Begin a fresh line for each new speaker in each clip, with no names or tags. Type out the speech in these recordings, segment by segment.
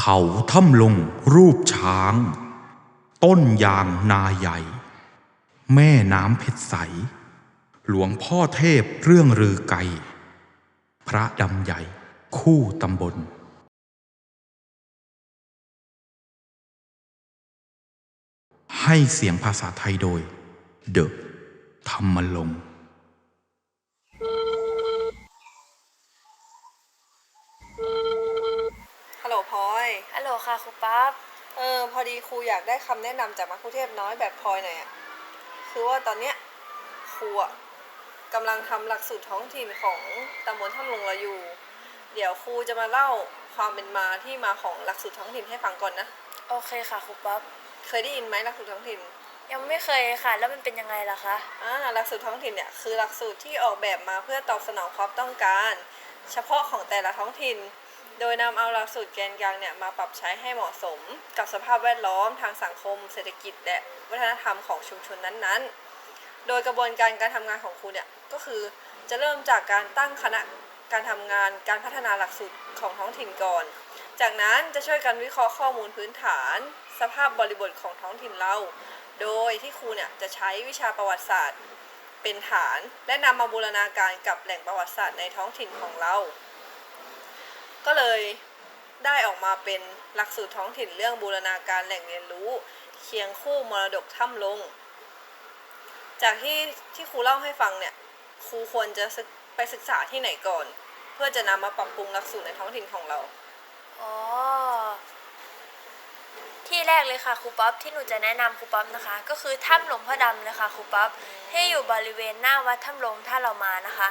เขาถ้ำลงรูปช้าง ต้นยางนาใหญ่ แม่น้ำเพชรใส หลวงพ่อเทพเรื่องรือไกพระดำใหญ่คู่ตำบลให้เสียงภาษาไทยโดย เดอะธรรมลงค์
ฮัลโหลพลอย
ฮั ลโหลค่ะครูปั๊บ
เออพอดีครูอยากได้คำแนะนำจากมัคคุเทศน้อยแบบพลอยหน่อยอะคือว่าตอนเนี้ยครูอะกำลังทำหลักสูตรท้องถิ่นของตำบลถ้ำลงเราอยู่ เดี๋ยวครูจะมาเล่าความเป็นมาที่มาของหลักสูตรท้องถิ่นให้ฟังก่อนนะ
โอเคค่ะครูปั๊บ
เคยได้ยินไหมหลักสูตรท้องถิ่น
ยังไม่เคยค่ะ แล้วมันเป็นยังไงล่ะคะ
อ่าหลักสูตรท้องถิ่นเนี่ยคือหลักสูตรที่ออกแบบมาเพื่อตอบสนองความต้องการ เฉพาะของแต่ละท้องถิ่น โดยนำเอาหลักสูตรแกนกลางเนี่ยมาปรับใช้ให้เหมาะสมกับสภาพแวดล้อมทางสังคม เศรษฐกิจ และวัฒนธรรมของชุมชนนั้นๆ โดยกระบวนการการทำงานของครูเนี่ยก็คือจะเริ่มจากการตั้งคณะการทำงานการพัฒนาหลักสูตรของท้องถิ่นก่อน จากนั้นจะช่วยกันวิเคราะห์ข้อมูลพื้นฐาน สภาพบริบทของท้องถิ่นเรา โดยที่ครูเนี่ยจะใช้วิชาประวัติศาสตร์เป็นฐาน และนำมาบูรณาการกับแหล่งประวัติศาสตร์ในท้องถิ่นของเรา ก็เลยได้ออกมาเป็นหลักสูตรท้องถิ่นเรื่องบูรณาการแหล่งเรียนรู้ เคียงคู่มรดกถ้ำลง จากที่ที่ครูเล่าให้ฟังเนี่ยครูควรจะศึกไปศึกษาที่ไหนก่อน เพื่อจะนำมาปรับปรุงหลักสูตรในท้องถิ่นของเรา
อ๋อที่แรกเลยค่ะครูป๊อปที่หนูจะแนะนำครูป๊อปนะคะ ก็คือถ้ำหลวงพ่อดำเลยค่ะครูป๊อปที่อยู่บริเวณหน้าวัดถ้ำหลวงถ้าเรามานะคะ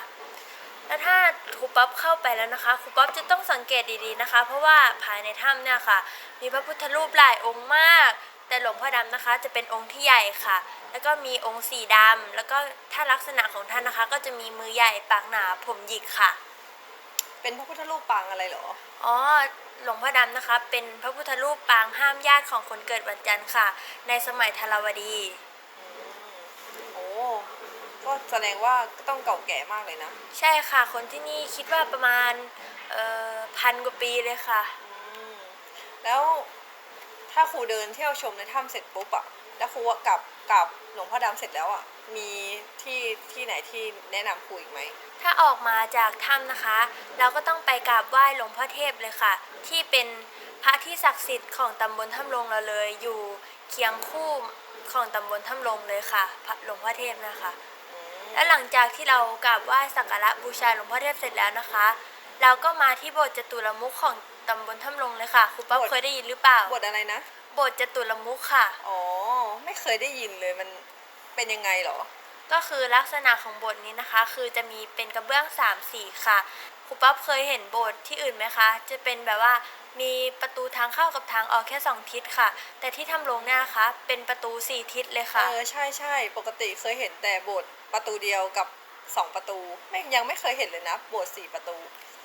แล้วถ้าครูป๊อปเข้าไปแล้วนะคะครูป๊อปจะต้องสังเกตดีๆนะคะ เพราะว่าภายในถ้ำเนี่ยค่ะ มีพระพุทธรูปหลายองค์มาก แต่หลวงพ่อดำนะคะ จะเป็นองค์ที่ใหญ่ค่ะ แล้วก็มีองค์สีดำแล้วก็ถ้าลักษณะของท่านนะคะ ก็จะมีมือใหญ่ปากหนาผมหยิกค่ะ
เป็นพระพุทธรูปปางอะไรเหรอ
อ๋อหลวงพ่อดำนะคะ เป็นพระพุทธรูปปางห้ามญาติของคนเกิดวันจันทร์ค่ะ ในสมัยธารวดี
โอ้ ก็แสดงว่าก็ต้องเก่าแก่มากเลยนะ
ใช่ค่ะ คนที่นี่คิดว่าประมาณเอ่อพันกว่าปีเลยค่ะ
อืมแล้วถ้าครูเดินเที่ยวชมในถ้ำเสร็จปุ๊บอะแล้วครูกลับกลับหลวงพ่อดำเสร็จแล้วอะมีที่ที่ไหนที่แนะนำครูอีกไหม
ถ้าออกมาจากถ้ำนะคะ เราก็ต้องไปกราบไหว้หลวงพ่อเทพเลยค่ะ ที่เป็นพระที่ศักดิ์สิทธิ์ของตำบลถ้ำลงเราเลย อยู่เคียงคู่ของตำบลถ้ำลงเลยค่ะพระหลวงพ่อเทพนะคะ และหลังจากที่เรากราบไหว้สักการะบูชาหลวงพ่อเทพเสร็จแล้วนะคะ เราก็มาที่โบสถ์จตุรมุขของตำบลถ้ำลงเลยค่ะครูป๊อป
โบสถ์
เคยได้ยินหรือเปล่า
บทอะไรนะ
โบสถ์จตุรมุขค่ะ
อ๋อ ไม่เคยได้ยินเลยมันเป็นยังไงเหรอ
ก็คือลักษณะของโบสถ์นี้นะคะ คือจะมีเป็นกระเบื้องสามสีค่ะครูป๊อปเคยเห็นโบสถ์ที่อื่นไหมคะ จะเป็นแบบว่ามีประตูทางเข้ากับทางออกแค่สองทิศค่ะ แต่ที่ทำลงเนี่ยนะคะ เป็นประตูสี่ทิศเลยค่ะ
เออใช่ใช่ปกติเคยเห็นแต่โบทประตูเดียวกับสองประตูไม่ยังไม่เคยเห็นเลยนะโบทสี่ประตู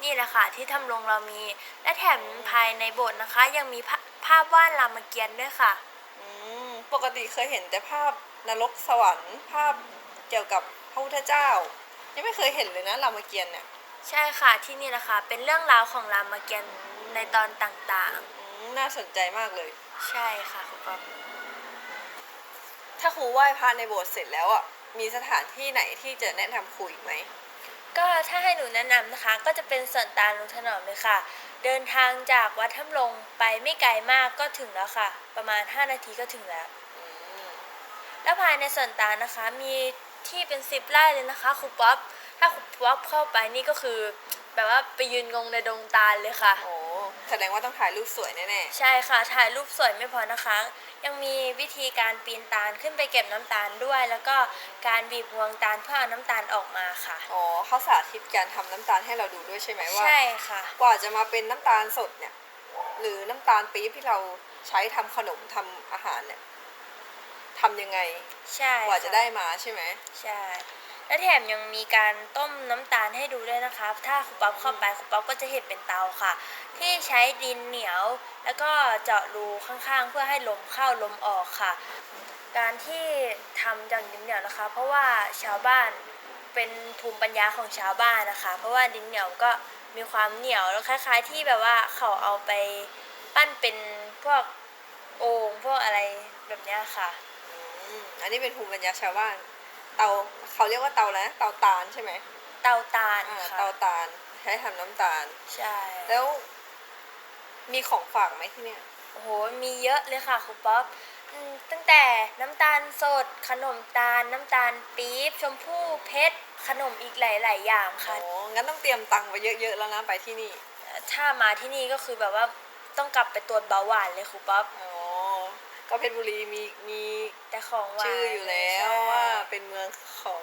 นี่แหละค่ะที่ทำลงเรามี และแถมภายในโบสถ์นะคะ ยังมีภาภาพวาดรามเกียรติ์ด้วยค่ะ
อืมปกติเคยเห็นแต่ภาพนรกสวรรค์ภาพ เกี่ยวกับพระพุทธเจ้า ยังไม่เคยเห็นเลยนะรามเกียรติ์เนี่ย
ใช่ค่ะที่นี่แหละค่ะเป็นเรื่องราวของรามเกียรติ์ในตอนต่าง
อืมน่าสนใจมากเลย
ๆ ใช่ค่ะคุณป๊อป
ถ้าครูไหว้พระในโบสถ์เสร็จแล้วอะมีสถานที่ไหนที่จะแนะนำครูอีกไหม
ก็ถ้าให้หนูแนะนำนะคะ ก็จะเป็นสวนตาลลุงถนอมเลยค่ะ เดินทางจากวัดถ้ำลงไปไม่ไกลมากก็ถึงแล้วค่ะ ประมาณ 5 นาทีก็ถึงแล้ว
อืม
แล้วภายในสวนตาลนะคะ มี ที่เป็นสิบไร่เลยนะคะครูป๊อปถ้าครูป๊อปเข้าไปนี่ก็คือ แบบว่าไปยืนงงในดงตาลเลยค่ะ
โอ้แสดงว่าต้องถ่ายรูปสวยแน่
ใช่ค่ะ ถ่ายรูปสวยไม่พอนะคะ ยังมีวิธีการปีนตาลขึ้นไปเก็บน้ำตาลด้วย แล้วก็การบีบงวงตาลเพื่อเอาน้ำตาลออกมาค่ะ
ๆอ๋อเขาสาธิตการทำน้ำตาลให้เราดูด้วยใช่ไหมว่า
ใช่ค่ะ
กว่าจะมาเป็นน้ำตาลสดเนี่ย หรือน้ำตาลปี๊บที่เราใช้ทำขนมทำอาหารเนี่ย ทำยังไง
ใช่
กว่าจะ
ค่
ได้มาใช่ไหม
ใช่ และแถมยังมีการต้มน้ำตาลให้ดูด้วยนะคะถ้าครูป๊อปเข้าไปครูป๊อปก็จะเห็นเป็นเตาค่ะ ที่ใช้ดินเหนียว แล้วก็เจาะรูข้างๆ เพื่อให้ลมเข้าลมออกค่ะ การที่ทำจากดินเหนียวนะคะ เพราะว่าชาวบ้านเป็นภูมิปัญญาของชาวบ้านนะคะ เพราะว่าดินเหนียวก็มีความเหนียวแล้วคล้าย ๆ ที่แบบว่าเขาเอาไปปั้นเป็นพวกโอ่งพวกอะไรแบบเนี้ยค่ะ
อื มอันนี้เป็นภูมิปัญญาชาวบ้าน เตาเขาเรียกว่าเตาแล้วเตาตาลใช่ไหม
เตาตาล
อ่า
ค่ะ
เตาตาลใช้ทำน้ำตาล
ใช่
แล้ว มีของฝากไหมที่เนี่ย
โอ้โหมีเยอะเลยค่ะครูป๊อปอืมตั้งแต่น้ำตาลสด ขนมตาล น้ำตาลปี๊บชมพู่เพชร ขนมอีกหลาย ๆ อย่าง
อ๋
ค่ะ
องั้นต้องเตรียมตังค์ไปเยอะๆแล้วนะไปที่นี่
ถ้ามาที่นี่ก็คือแบบว่าต้องกลับไปตรวจเบาหวานเลยครูป๊อป
อ๋อ ก็เพชรบุรีมีมี
แต่ของหวาน
ชื่ออยู่แล้ว
ใช่
ว่าเป็นเมืองของ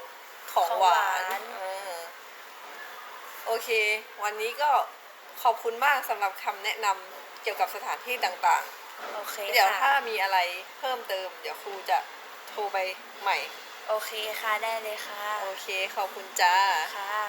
ของ
ของ
ห
ห
วาวา
นน
เออโอเค วันนี้ก็ขอบคุณมากสำหรับคำแนะนำเกี่ยวกับสถานที่ต่าง
โอเค
ๆเดี๋ยวถ้า
ค่ะ
มีอะไรเพิ่มเติม เดี๋ยวครูจะโทรไปใหม่
โอเคค่ะได้เลยค่ะ
โอเคขอบคุณจ้า
ค่ะ